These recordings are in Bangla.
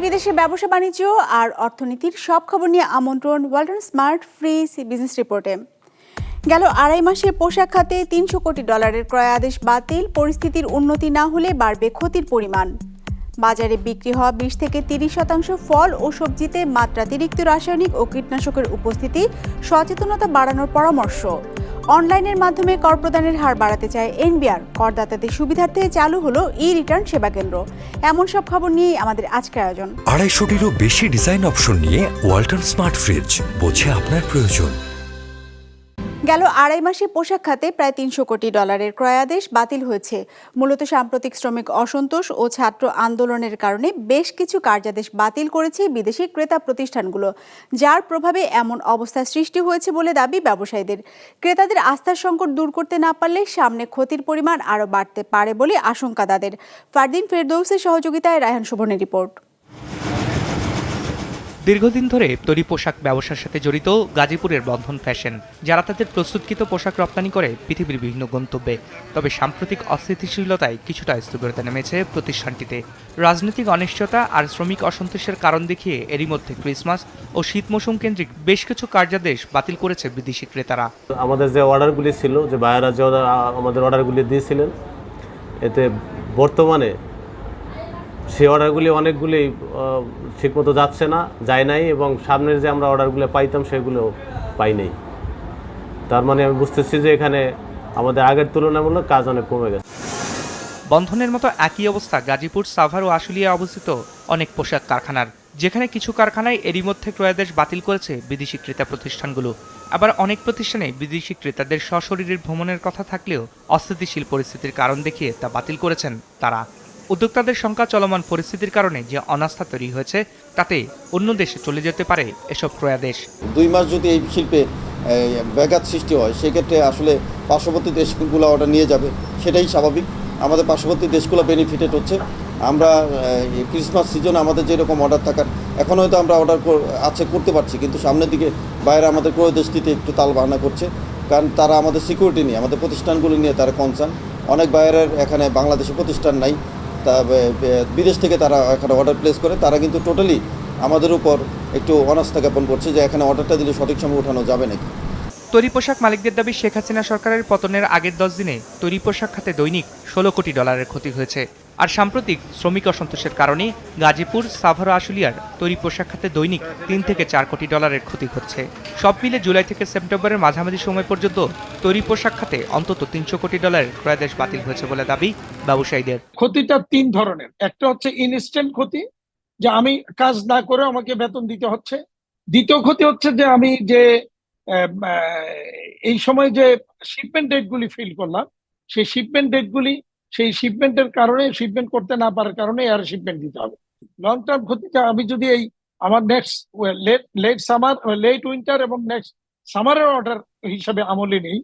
দেশ বিদেশে ব্যবসা, বাণিজ্য আর অর্থনীতির সব খবর নিয়ে আমন্ত্রণ ওয়ালটন স্মার্ট ফ্রি বিজনেস রিপোর্টে। গেল আড়াই মাসে পোশাক খাতে তিনশো কোটি ডলারের ক্রয় আদেশ বাতিল, পরিস্থিতির উন্নতি না হলে বাড়বে ক্ষতির পরিমাণ। বাজারে বিক্রি হওয়া বিশ থেকে তিরিশ শতাংশ ফল ও সবজিতে মাত্রাতিরিক্ত রাসায়নিক ও কীটনাশকের উপস্থিতি, সচেতনতা বাড়ানোর পরামর্শ। অনলাইনের মাধ্যমে কর প্রদানের হার বাড়াতে চায় এনবিআর। করদাতাদের সুবিধার্থে চালু হলো ই রিটার্ন সেবা কেন্দ্র। এমন সব খবর নিয়ে আমাদের আজকের আয়োজন। আড়াইশোটিরও বেশি ডিজাইন অপশন নিয়ে ওয়ালটন স্মার্ট ফ্রিজ, বোঝে আপনার প্রয়োজন। গেল আড়াই মাসে পোশাক খাতে প্রায় তিনশো কোটি ডলারের ক্রয়াদেশ বাতিল হয়েছে। মূলত সাম্প্রতিক শ্রমিক অসন্তোষ ও ছাত্র আন্দোলনের কারণে বেশ কিছু কার্যাদেশ বাতিল করেছে বিদেশি ক্রেতা প্রতিষ্ঠানগুলো, যার প্রভাবে এমন অবস্থা সৃষ্টি হয়েছে বলে দাবি ব্যবসায়ীদের। ক্রেতাদের আস্থার সংকট দূর করতে না পারলে সামনে ক্ষতির পরিমাণ আরও বাড়তে পারে বলে আশঙ্কা তাদের। ফারদিন ফেরদৌসের সহযোগিতায় রায়হান শোভনের রিপোর্ট। দীর্ঘদিন ধরে তৈরি পোশাক ব্যবসার সাথে জড়িত গাজীপুরের বন্ধন ফ্যাশন, যারা তাদের প্রস্তুতকৃত পোশাক রপ্তানি করে পৃথিবীর বিভিন্ন গন্তব্যে। তবে সাম্প্রতিক অস্থিতিশীলতায় কিছুটা স্থবিরতা নেমেছে প্রতিষ্ঠানটিতে। রাজনৈতিক অনিশ্চয়তা আর শ্রমিক অসন্তোষের কারণ দেখিয়ে এরই মধ্যে ক্রিসমাস ও শীত মৌসুম কেন্দ্রিক বেশ কিছু কার্যাদেশ বাতিল করেছে বিদেশি ক্রেতারা। আমাদের যে অর্ডারগুলি ছিল, যে বায়ারা যে আমাদের অর্ডারগুলি দিয়েছিলেন, এতে বর্তমানে সেই অর্ডারগুলি অনেকগুলি ঠিকমতো যাচ্ছে না, যায় নাই এবং সামনের যে আমরা অর্ডারগুলো পাইতাম সেগুলো পাই নাই। তার মানে আমি বুঝতেছি যে এখানে আমাদের আগের তুলনামূলক কাজ অনেক কমে গেছে। বন্ধনের মতো একই অবস্থা গাজীপুর, সাভার ও আশুলিয়ায় অবস্থিত অনেক পোশাক কারখানার। যেখানে কিছু কারখানায় এরই মধ্যে ক্রয়াদেশ বাতিল করেছে বিদেশি ক্রেতা প্রতিষ্ঠানগুলো। আবার অনেক প্রতিষ্ঠানে বিদেশি ক্রেতাদের সশরীরের ভ্রমণের কথা থাকলেও অস্থিতিশীল পরিস্থিতির কারণ দেখিয়ে তা বাতিল করেছেন তারা। উদ্যোক্তাদের সংখ্যা চলমান পরিস্থিতির কারণে যে অনাস্থা তৈরি হয়েছে, তাতে অন্য দেশে চলে যেতে পারে এসব ক্রয়াদেশ দুই মাস যদি এই শিল্পে ব্যাঘাত সৃষ্টি হয়, সেক্ষেত্রে আসলে পার্শ্ববর্তী দেশগুলো অর্ডার নিয়ে যাবে। সেটাই স্বাভাবিক। আমাদের পার্শ্ববর্তী দেশগুলো বেনিফিটেড হচ্ছে। আমরা ক্রিসমাস সিজনে আমাদের যেরকম অর্ডার থাকার, এখন হয়তো আমরা অর্ডার আছে, করতে পারছি। কিন্তু সামনের দিকে বাইরে আমাদের ক্রয় দেশটিতে একটু তাল বাহানা করছে। কারণ তারা আমাদের সিকিউরিটি নিয়ে, আমাদের প্রতিষ্ঠানগুলো নিয়ে তারা কনসার্ন অনেক বাইরের এখানে বাংলাদেশে প্রতিষ্ঠান নাই। বিদেশ থেকে তারা এখানে অর্ডার প্লেস করে, তারা কিন্তু টোটালি আমাদের উপর একটু অনাস্থা জ্ঞাপন করছে যে এখানে অর্ডারটা দিলে সঠিক সময় উঠানো যাবে নাকি। তৈরি পোশাক মালিকদের দাবি শেখ হাসিনা সরকারের পতনের আগের দশ দিনে তৈরি পোশাক খাতে দৈনিক ষোলো কোটি ডলারের ক্ষতি হয়েছে। আর সাম্প্রতিক শ্রমিক অসন্তোষের কারণে গাজীপুর, সাভার আশুলিয়ার তৈরি পোশাক খাতে দৈনিক তিন থেকে চার কোটি ডলারের ক্ষতি হচ্ছে। সব মিলে জুলাই থেকে সেপ্টেম্বরের মাঝামাঝি সময় পর্যন্ত তৈরি পোশাক খাতে অন্তত তিনশো কোটি ডলারের ক্রয়াদেশ বাতিল হয়েছে বলে দাবি ব্যবসায়ীদের। ক্ষতিটা তিন ধরনের। একটা হচ্ছে ইনস্ট্যান্ট ক্ষতি, যে আমি কাজ না করে আমাকে বেতন দিতে হচ্ছে। দ্বিতীয় ক্ষতি হচ্ছে যে আমি যে এই সময় যে শিপমেন্ট ডেট গুলি ফিল করলাম, সেই শিপমেন্ট ডেট গুলি সেই শিপমেন্টের কারণে শিপমেন্ট করতে না পারার কারণে এয়ার শিপমেন্ট দিতে হবে। লং টার্ম ক্ষতিটা আমি যদি এই আমার next late late summer late winter এবং নেক্সট সামারের অর্ডার হিসাবে আমলে নেই,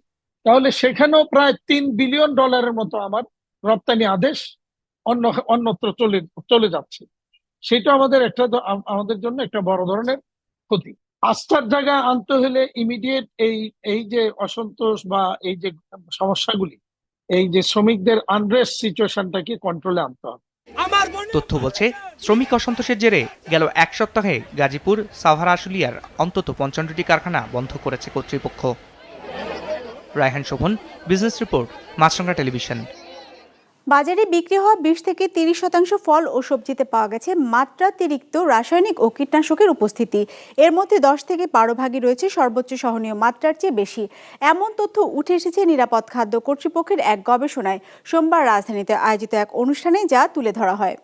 তাহলে সেখানেও প্রায় তিন বিলিয়ন ডলারের মতো আমার রপ্তানি আদেশ অন্য, অন্যত্র চলে চলে যাচ্ছে। সেটা আমাদের একটা আমাদের জন্য একটা বড় ধরনের ক্ষতি। আস্থার জায়গা আনতে হলে ইমিডিয়েট এই এই যে অসন্তোষ বা এই যে সমস্যাগুলি এই যে শ্রমিকদের আনরেস্ট সিচুয়েশনটাকে কন্ট্রোলে আনতে হবে। তথ্য বলছে শ্রমিক অসন্তোষের জেরে গেল এক সপ্তাহে গাজীপুর সাভার আশুলিয়ার অন্তত পঞ্চান্নটি কারখানা বন্ধ করেছে কর্তৃপক্ষ। Raihan Shovon business report Maasranga television বাজারে বিক্রি হওয়া বিশ থেকে তিরিশ শতাংশ ফল ও সবজিতে পাওয়া গেছে মাত্রাতিরিক্ত রাসায়নিক ও কীটনাশকের উপস্থিতি। এর মধ্যে দশ থেকে বারো ভাগই রয়েছে সর্বোচ্চ সহনীয় মাত্রার চেয়ে বেশি। এমন তথ্য উঠে এসেছে নিরাপদ খাদ্য কর্তৃপক্ষের এক গবেষণায়। সোমবার রাজধানীতে আয়োজিত এক অনুষ্ঠানে যা তুলে ধরা হয়।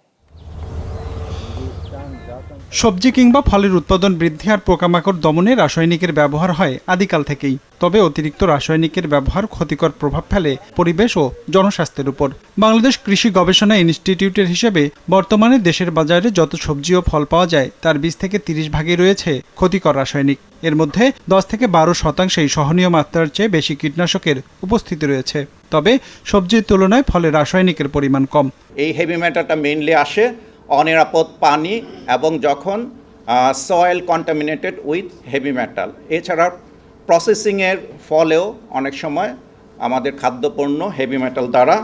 সবজি কিংবা ফলের উৎপাদন বৃদ্ধি আর পোকামাকড় দমনে রাসায়নিকের ব্যবহার হয় আদিকাল থেকেই। তবে অতিরিক্ত রাসায়নিকের ব্যবহার ক্ষতিকর প্রভাব ফেলে পরিবেশ ও জনস্বাস্থ্যের উপর। বাংলাদেশ কৃষি গবেষণা ইনস্টিটিউটের হিসেবে বর্তমানে দেশের বাজারে যত সবজি ও ফল পাওয়া যায়, তার বিশ থেকে তিরিশ ভাগে রয়েছে ক্ষতিকর রাসায়নিক। এর মধ্যে দশ থেকে বারো শতাংশেই সহনীয় মাত্রার চেয়ে বেশি কীটনাশকের উপস্থিতি রয়েছে। তবে সবজির তুলনায় ফলে রাসায়নিকের পরিমাণ কম। এই হেভি ম্যাটারটা মেইনলি আসে অনিরাপদ পানি এবং যখন soil contaminated with heavy metal এছাড়া প্রসেসিংয়ের ফলেও অনেক সময় আমাদের খাদ্যপণ্য হেভি মেটাল দ্বারা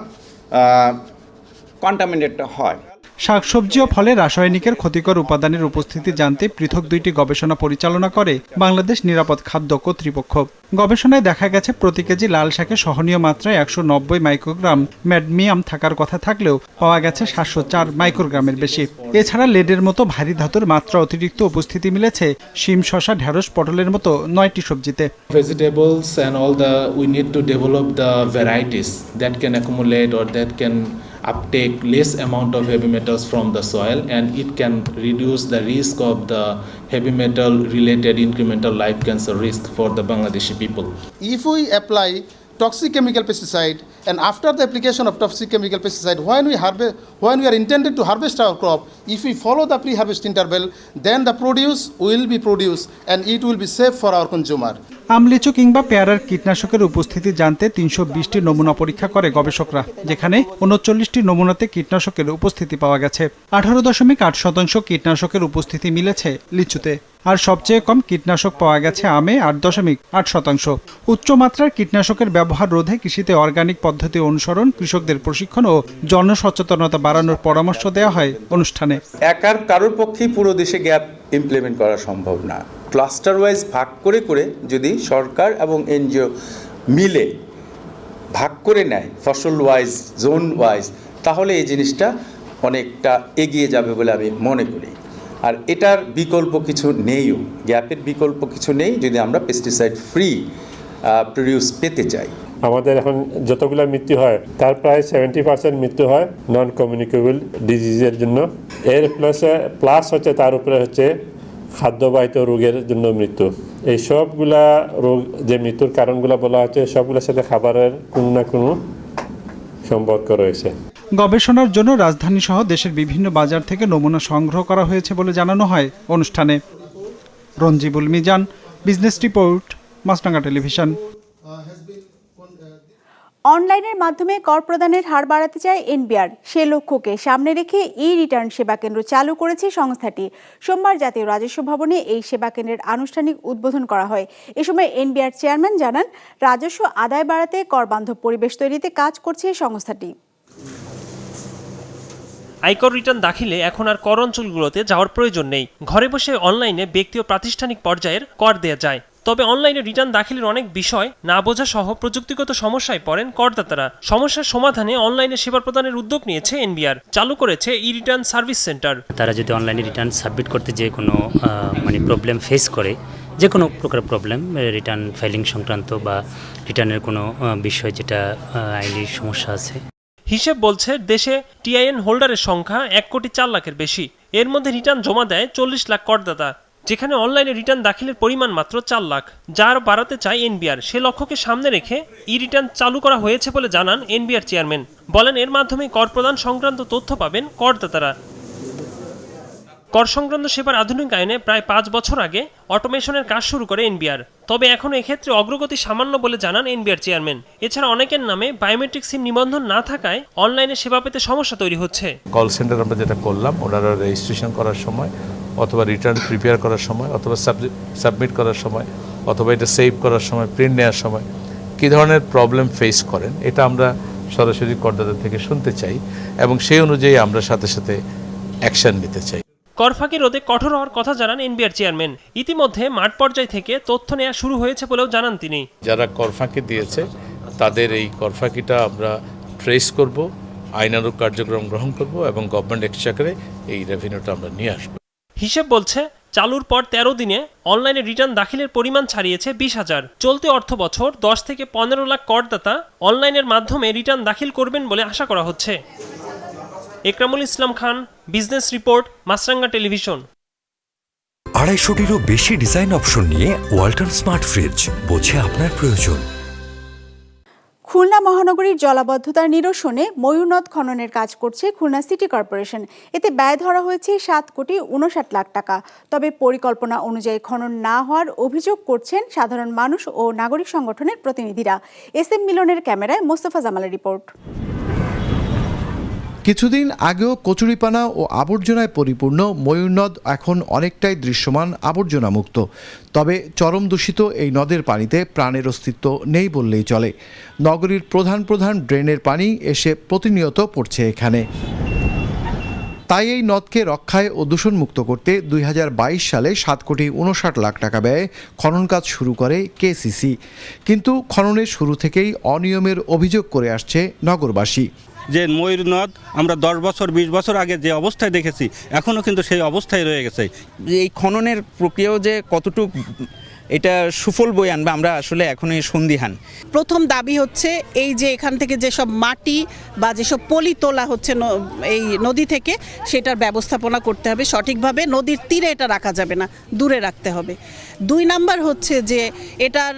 কন্টামিনেট হয়। শাকসবজি ও ফলে রাসায়নিকের ক্ষতিকর উপাদানের উপস্থিতি জানতে পৃথক দুইটি গবেষণা পরিচালনা করে বাংলাদেশ নিরাপদ খাদ্য কর্তৃপক্ষ। গবেষণায় দেখা গেছে প্রতি কেজি লাল শাকে সহনীয় মাত্রায় একশো নব্বই মাইক্রোগ্রাম ম্যাডমিয়াম থাকার কথা থাকলেও পাওয়া গেছে সাতশো চার মাইক্রোগ্রামের বেশি। এছাড়া লেডের মতো ভারী ধাতুর মাত্রা অতিরিক্ত উপস্থিতি মিলেছে শিম শশা ঢেঁড়স, পটলের মতো নয়টি সবজিতে। Vegetables and all the, we need to develop the varieties that can accumulate or that can uptake less amount of heavy metals from the soil and it can reduce the risk of the heavy metal related incremental life cancer risk for the bangladeshi people. If we apply toxic chemical pesticide and after the application of toxic chemical pesticide when we harvest when we are intended to harvest our crop if we follow the pre-harvest interval then the produce will be produced and it will be safe for our consumer আমলিচু কিংবা পেয়ারার কীটনাশকের উপস্থিতি জানতে তিনশো বিশটি নমুনা পরীক্ষা করে গবেষকরা যেখানে উনচল্লিশটি নমুনাতে কীটনাশকের উপস্থিতি পাওয়া গেছে আঠারো দশমিক আট শতাংশ কীটনাশকের উপস্থিতি মিলেছে লিচুতে আর সবচেয়ে কম কীটনাশক পাওয়া গেছে আমে আট দশমিক আট শতাংশ। উচ্চমাত্রার কীটনাশকের ব্যবহার রোধে কৃষিতে অর্গানিক পদ্ধতি অনুসরণ, কৃষকদের প্রশিক্ষণ ও জনসচেতনতা বাড়ানোর পরামর্শ দেওয়া হয় অনুষ্ঠানে। একার কারোর পক্ষেই পুরো দেশে গ্যাপ ইমপ্লিমেন্ট করা সম্ভব না। ক্লাস্টার ওয়াইজ ভাগ করে করে যদি সরকার এবং এনজিও মিলে ভাগ করে নেয় ফসল ওয়াইজ জোন ওয়াইজ তাহলে এই জিনিসটা অনেকটা এগিয়ে যাবে বলে আমি মনে করি। আর এটার বিকল্প কিছু নেইও, গ্যাপের বিকল্প কিছু নেই যদি আমরা পেস্টিসাইড ফ্রি প্রডিউস পেতে চাই। আমাদের এখন যতগুলো মৃত্যু হয়, তার প্রায় সেভেন্টি পার্সেন্ট মৃত্যু হয় নন কমিউনিকেবল ডিজিজের জন্য। এর প্লাসে প্লাস হচ্ছে তার উপরে হচ্ছে খাদ্যবাহিত রোগের জন্য মৃত্যু। এই সবগুলা রোগ, যে মৃত্যুর কারণগুলো বলা হচ্ছে, সবগুলোর সাথে খাবারের কোনো না কোনো সম্পর্ক রয়েছে। গবেষণার জন্য রাজধানী সহ দেশের বিভিন্ন বাজার থেকে নমুনা সংগ্রহ করা হয়েছে বলে জানানো হয় অনুষ্ঠানে। Ranjibul Mizan, business report Maasranga television. অনলাইনের মাধ্যমে কর প্রদানের হার বাড়াতে চায় এনবিআর। সে লক্ষ্যকে সামনে রেখে ই রিটার্ন সেবা কেন্দ্র চালু করেছে সংস্থাটি। সোমবার জাতীয় রাজস্ব ভবনে এই সেবা কেন্দ্রের আনুষ্ঠানিক উদ্বোধন করা হয়। এ সময় এনবিআর চেয়ারম্যান জানান, রাজস্ব আদায় বাড়াতে কর বান্ধব পরিবেশ তৈরিতে কাজ করছে সংস্থাটি। আয়কর রিটার্ন দাখিলে এখন আর কর অঞ্চলগুলোতে যাওয়ার প্রয়োজন নেই। ঘরে বসে অনলাইনে ব্যক্তি ও প্রাতিষ্ঠানিক পর্যায়ের কর দেওয়া যায়। তবে অনলাইনে রিটার্ন দাখিলের অনেক বিষয় না বোঝা সহ প্রযুক্তিগত সমস্যায় পড়েন করদাতারা। সমস্যার সমাধানে অনলাইনে সেবা প্রদানের উদ্যোগ নিয়েছে এনবিআর। চালু করেছে ই রিটার্ন সার্ভিস সেন্টার। তারা যদি অনলাইনে রিটার্ন সাবমিট করতে যে কোনো মানে প্রবলেম ফেস করে, যে কোনো প্রকার প্রবলেম রিটার্ন ফাইলিং সংক্রান্ত বা রিটার্নের কোনো বিষয় যেটা আইনি সমস্যা আছে। হিসেব বলছে দেশে টিআইএন হোল্ডারের সংখ্যা এক কোটি চার লাখের বেশি। এর মধ্যে রিটার্ন জমা দেয় চল্লিশ লাখ করদাতা, যেখানে অনলাইনে রিটার্ন দাখিলের পরিমাণ মাত্র চার লাখ। যার বাড়াতে চায় এনবিআর। সে লক্ষ্যকে সামনে রেখে ই রিটার্ন চালু করা হয়েছে বলে জানান এনবিআর চেয়ারম্যান। বলেন, এর মাধ্যমে কর প্রদান সংক্রান্ত তথ্য পাবেন করদাতারা। কর সংক্রান্ত সেবার আধুনিকায়নে প্রায় পাঁচ বছর আগে অটোমেশনের কাজ শুরু করে এনবিআর। তবে এখন এক্ষেত্রে অগ্রগতি সামান্য বলে জানান এনবিআর চেয়ারম্যান। এছাড়া অনেকের নামে বায়োমেট্রিক সিম নিবন্ধন না থাকায় অনলাইনে সেবা পেতে সমস্যা তৈরি হচ্ছে। কল সেন্টার আমরা যেটা করলাম, ওনারা রেজিস্ট্রেশন করার সময় অথবা রিটার্ন প্রিপেয়ার করার সময় অথবা সাবমিট করার সময় অথবা এটা সেভ করার সময়, প্রিন্ট নেওয়ার সময় কী ধরনের প্রবলেম ফেস করেন, এটা আমরা সরাসরি করদাতা থেকে শুনতে চাই এবং সেই অনুযায়ী আমরা সাথে সাথে অ্যাকশন নিতে চাই। কর ফাঁকি রোধে কঠোর হওয়ার কথা জানান এনবিআর চেয়ারম্যান। ইতিমধ্যে মাঠ পর্যায় থেকে তথ্য নেওয়া শুরু হয়েছে বলেও জানান তিনি। যারা করফাঁকি দিয়েছে তাদের এই করফাঁকিটা আমরা ট্রেস করব আইনানুগ কার্যক্রম গ্রহণ করব এবং গভর্নমেন্ট এক্সচাকারে এই রেভিনিউটা আমরা নিয়ে আসব। হিসেব বলছে চালুর পর তেরো দিনে অনলাইনে রিটার্ন দাখিলের পরিমাণ ছাড়িয়েছে বিশ হাজার। চলতি অর্থ বছর দশ থেকে পনেরো লাখ করদাতা অনলাইনের মাধ্যমে রিটার্ন দাখিল করবেন বলে আশা করা হচ্ছে। Ekramul Islam Khan business report Maasranga television. আড়াইশোটিরও বেশি ডিজাইন অপশন নিয়ে ওয়াল্টন স্মার্ট ফ্রিজ বোঝে আপনার প্রয়োজন। খুলনা মহানগরীর জলাবদ্ধতার নিরসনে ময়ূরনদ খননের কাজ করছে খুলনা সিটি কর্পোরেশন। এতে ব্যয় ধরা হয়েছে সাত কোটি উনষাট লাখ টাকা। তবে পরিকল্পনা অনুযায়ী খনন না হওয়ার অভিযোগ করছেন সাধারণ মানুষ ও নাগরিক সংগঠনের প্রতিনিধিরা। এস এম মিলনের ক্যামেরায় মোস্তফা জামালের রিপোর্ট। কিছুদিন আগেও কচুরিপানা ও আবর্জনায় পরিপূর্ণ ময়ূরনদ এখন অনেকটাই দৃশ্যমান আবর্জনা মুক্ত তবে চরম দূষিত এই নদের পানিতে প্রাণের অস্তিত্ব নেই বললেই চলে। নগরীর প্রধান প্রধান ড্রেনের পানি এসে প্রতিনিয়ত পড়ছে এখানে। তাই এই নদকে রক্ষায় ও দূষণমুক্ত করতে দুই হাজার বাইশ সালে সাত কোটি উনষাট লাখ টাকা ব্যয়ে খনন কাজ শুরু করে কেসিসি। কিন্তু খননের শুরু থেকেই অনিয়মের অভিযোগ করে আসছে নগরবাসী। যে ময়ূর নদ আমরা দশ বছর, বিশ বছর আগে যে অবস্থায় দেখেছি, এখনও কিন্তু সেই অবস্থায় রয়ে গেছে। এই খননের প্রক্রিয়াও যে কতটুকু এটা সুফল বই আনবে আমরা আসলে এখনই সন্দিহান। প্রথম দাবি হচ্ছে এই যে এখান থেকে যেসব মাটি বা যেসব পলি তোলা হচ্ছে ন- এই নদী থেকে সেটার ব্যবস্থাপনা করতে হবে সঠিকভাবে। নদীর তীরে এটা রাখা যাবে না দূরে রাখতে হবে। দুই নাম্বার হচ্ছে যে এটার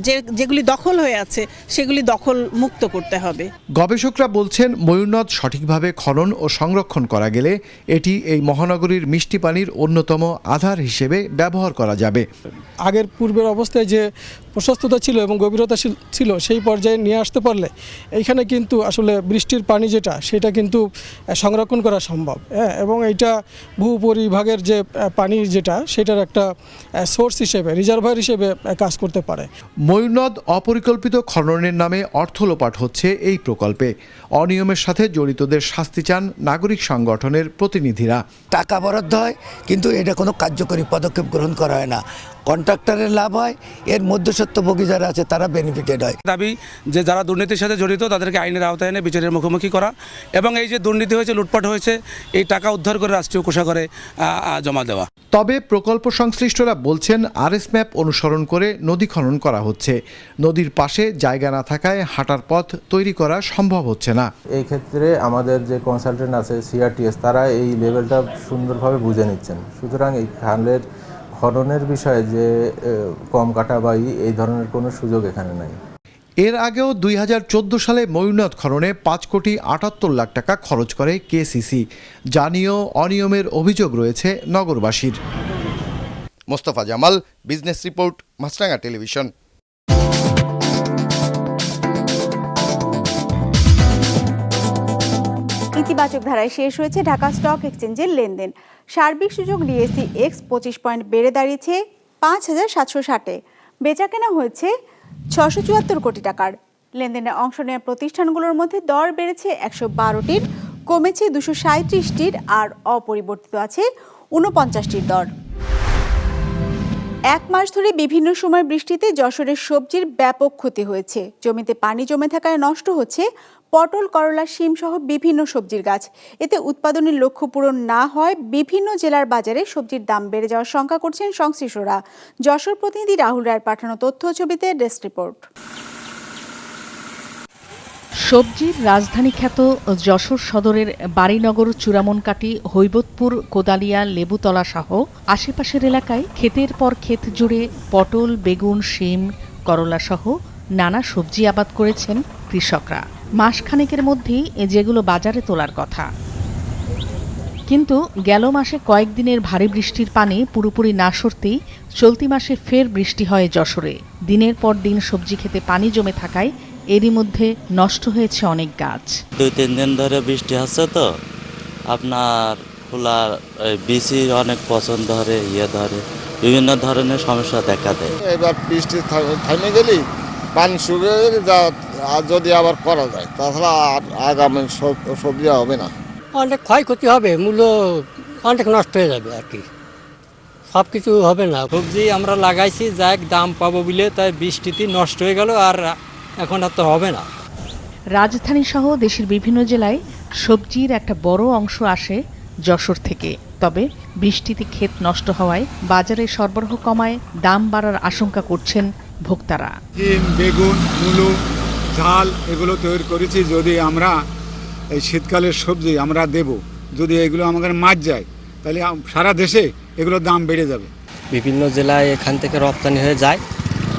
যে যেগুলি দখল হয়ে আছে সেগুলি দখল মুক্ত করতে হবে। গবেষকরা বলছেন ময়ূরনদ সঠিকভাবে খনন ও সংরক্ষণ করা গেলে এটি এই মহানগরীর মিষ্টি পানির অন্যতম আধার হিসেবে ব্যবহার করা যাবে। আগের পূর্বের অবস্থায় যে প্রশস্ততা ছিল এবং গভীরতা ছিল- ছিল সেই পর্যায়ে নিয়ে আসতে পারলে এইখানে কিন্তু আসলে বৃষ্টির পানি যেটা সেটা কিন্তু সংরক্ষণ করা সম্ভব হ্যাঁ? এবং এইটা ভূপরিভাগের যে পানি যেটা সেটার একটা সোর্স হিসেবে রিজার্ভার হিসেবে কাজ করতে পারে। ময়ূরনদ অপরিকল্পিত খননের নামে অর্থ লোপাট হচ্ছে এই প্রকল্পে। অনিয়মের সাথে জড়িতদের শাস্তি চান নাগরিক সংগঠনের প্রতিনিধিরা। টাকা বরাদ্দ হয় কিন্তু এটা কোনো কার্যকরী পদক্ষেপ গ্রহণ করা হয় না। কন্ট্রাক্টরের লাভ হয় এর মধ্যস্বত্বভোগী যারা আছে তারা বেনিফিটেড হয়। দাবি যে যারা দুর্নীতির সাথে জড়িত তাদেরকে আইনের আওতায় এনে বিচারের মুখোমুখি করা এবং এই যে দুর্নীতি হয়েছে লুটপাট হয়েছে এই টাকা উদ্ধার করে রাষ্ট্রীয় কোষাগারে জমা দেওয়া। তবে প্রকল্প সংশ্লিষ্টরা বলছেন আরএস ম্যাপ অনুসরণ করে নদী খনন করা হচ্ছে। নদীর পাশে জায়গা না থাকায় হাঁটার পথ তৈরি করা সম্ভব হচ্ছে না। এই ক্ষেত্রে আমাদের যে কনসালটেন্ট আছে সিআরটিএস তারা এই লেভেলটা সুন্দরভাবে বুঝে নিচ্ছেন। সুতরাং এই খালের খননের বিষয়ে যে কম কাটা বাই এই ধরনের কোনো সুযোগ এখানে নাই। এর আগেও দুই হাজার চোদ্দ সালে ময়ূরনাথ খননে পাঁচ কোটি আটাত্তর লাখ টাকা খরচ করে কেসিসি জানিও অনিয়মের অভিযোগ রয়েছে নগরবাসীর। Mostafa Jamal, business report Maasranga television. ইতিবাচক ধারায় শেষ হয়েছে ঢাকা স্টক এক্সচেঞ্জের লেনদেন। সার্বিক সুযোগ ডিএসসি এক্স পঁচিশ পয়েন্ট বেড়ে দাঁড়িয়েছে পাঁচ হাজার সাতশো ষাটে। বেচা কেনা হয়েছে ছশো চুয়াত্তর কোটি টাকার। লেনদেনে অংশ নেওয়া প্রতিষ্ঠানগুলোর মধ্যে দর বেড়েছে একশো বারোটির, কমেছে দুশো সাঁত্রিশটির আর অপরিবর্তিত আছে ঊনপঞ্চাশটির দর। এক মাস ধরে বিভিন্ন সময় বৃষ্টিতে যশোরের সবজির ব্যাপক ক্ষতি হয়েছে। জমিতে পানি জমে থাকায় নষ্ট হচ্ছে পটল, করলা, শিম সহ বিভিন্ন সবজির গাছ। এতে উৎপাদনের লক্ষ্য পূরণ না হয়, বিভিন্ন জেলার বাজারে সবজির দাম বেড়ে যাওয়ার শঙ্কা করছেন সংশ্লিষ্টরা। যশোর প্রতিনিধি রাহুল রায়ের পাঠানো তথ্য ছবিতে ডেস্ক রিপোর্ট। সবজির রাজধানী খ্যাত যশোর সদরের বাড়িনগর চূড়ামনকাটি হৈবতপুর, কোদালিয়া, লেবুতলা সহ আশেপাশের এলাকায় ক্ষেতের পর ক্ষেত জুড়ে পটল, বেগুন, শিম, করলা সহ নানা সবজি আবাদ করেছেন কৃষকরা। মাসখানেকের মধ্যেই এ যেগুলো বাজারে তোলার কথা। কিন্তু গেল মাসে কয়েকদিনের ভারী বৃষ্টির পানি পুরোপুরি না সরতেই চলতি মাসে ফের বৃষ্টি হয় যশোরে। দিনের পর দিন সবজি খেতে পানি জমে থাকায় এরই মধ্যে নষ্ট হয়েছে অনেক গাছ। দুই তিন দিন ধরে বৃষ্টি হচ্ছে তো। আপনার খোলার বিচি অনেক পছন্দ ধরে ইয়ে ধরে বিভিন্ন ধরনের সমস্যা দেখা দেয়। এবার বৃষ্টি থামে গেলেই পানি শুকিয়ে যা আর যদি আবার করা যায় তাছাড়া আর আগামী সব- সবজি হবে না। অনেক ক্ষয়ক্ষতি হবে মূল্য অনেক নষ্ট হয়ে যাবে আর কি। সব কিছু হবে না। সবজি আমরা লাগাইছি যাক দাম পাবো বলে তাই বৃষ্টিতে নষ্ট হয়ে গেল আর এখন আর তো হবে না। রাজধানী সহ দেশের বিভিন্ন জেলায় সবজির একটা বড় অংশ আসে যশোর থেকে। তবে বৃষ্টিতে ক্ষেত নষ্ট হওয়ায় বাজারে সরবরাহ কমায় দাম বাড়ার আশঙ্কা করছেন ভোক্তারা। ডিম বেগুন মূলো ঝাল এগুলো তৈরি করেছি যদি আমরা এই শীতকালের সবজি আমরা দেব যদি এগুলো আমাদের মাছ যায় তাহলে সারা দেশে এগুলোর দাম বেড়ে যাবে। বিভিন্ন জেলায় এখান থেকে রপ্তানি হয়ে যায়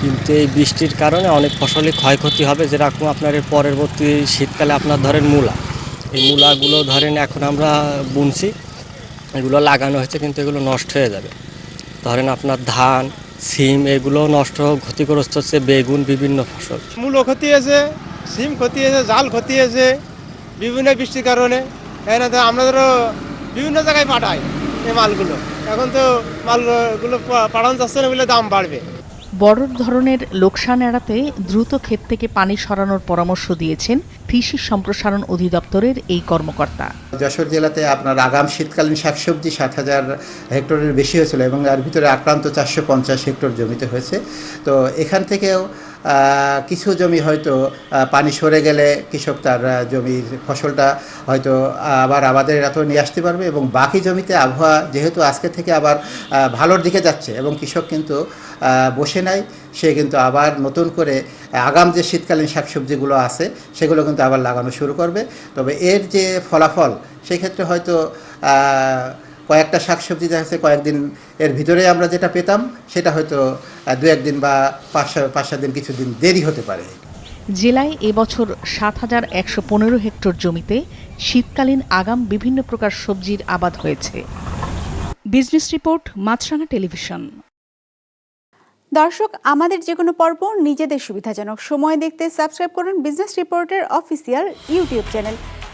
কিন্তু এই বৃষ্টির কারণে অনেক ফসলই ক্ষয়ক্ষতি হবে যেরকম আপনার এর পরবর্তী শীতকালে আপনার ধরেন মূলা। এই মূলাগুলো ধরেন এখন আমরা বুনছি এগুলো লাগানো হয়েছে কিন্তু এগুলো নষ্ট হয়ে যাবে। ধরেন আপনার ধান সিম এগুলো নষ্ট, ক্ষতিগ্রস্ত হচ্ছে বেগুন, বিভিন্ন ফসল। মূলো ক্ষতি হয়েছে, সিম ক্ষতি হয়েছে, জাল ক্ষতি হয়েছে, বিভিন্ন বৃষ্টির কারণে। এখানে তো আমাদেরও বিভিন্ন জায়গায় পাঠাই এই মালগুলো। এখন তো মালগুলো পাঠানো যাচ্ছে না বলে দাম বাড়বে। বড় ধরনের লোকসান এড়াতে দ্রুত ক্ষেত থেকে পানি সরানোর পরামর্শ দিয়েছেন কৃষি সম্প্রসারণ অধিদপ্তরের এই কর্মকর্তা। যশোর জেলাতে আপনার আগাম শীতকালীন শাকসবজি সাত হাজার হেক্টরের বেশি হয়েছিল এবং তার ভিতরে আক্রান্ত চারশো পঞ্চাশ হেক্টর জমিতে হয়েছে। তো এখান থেকেও কিছু জমি হয়তো পানি সরে গেলে কৃষক তার জমির ফসলটা হয়তো আবার আবাদের এত নিয়ে আসতে পারবে এবং বাকি জমিতে আবহাওয়া যেহেতু আজকে থেকে আবার ভালোর দিকে যাচ্ছে এবং কৃষক কিন্তু বসে নাই, সে কিন্তু আবার নতুন করে আগাম যে শীতকালীন শাকসবজিগুলো আছে সেগুলো কিন্তু আবার লাগানো শুরু করবে। তবে এর যে ফলাফল, সেক্ষেত্রে হয়তো কয়েকটা শাকসবজি দেখা যাচ্ছে কয়েকদিন এর ভিতরে আমরা যেটা পেতাম সেটা হয়তো দু একদিন বা পাঁচ পাঁচ সাত দিন কিছুদিন দেরি হতে পারে। জেলায় এবছর সাত হাজার একশো পনেরো হেক্টর জমিতে শীতকালীন আগাম বিভিন্ন প্রকার সবজির আবাদ হয়েছে। Business report Maasranga television. দর্শক আমাদের যে কোনো পর্ব নিজেদের সুবিধাজনক সময় দেখতে সাবস্ক্রাইব করুন বিজনেস রিপোর্টের অফিসিয়াল ইউটিউব চ্যানেল।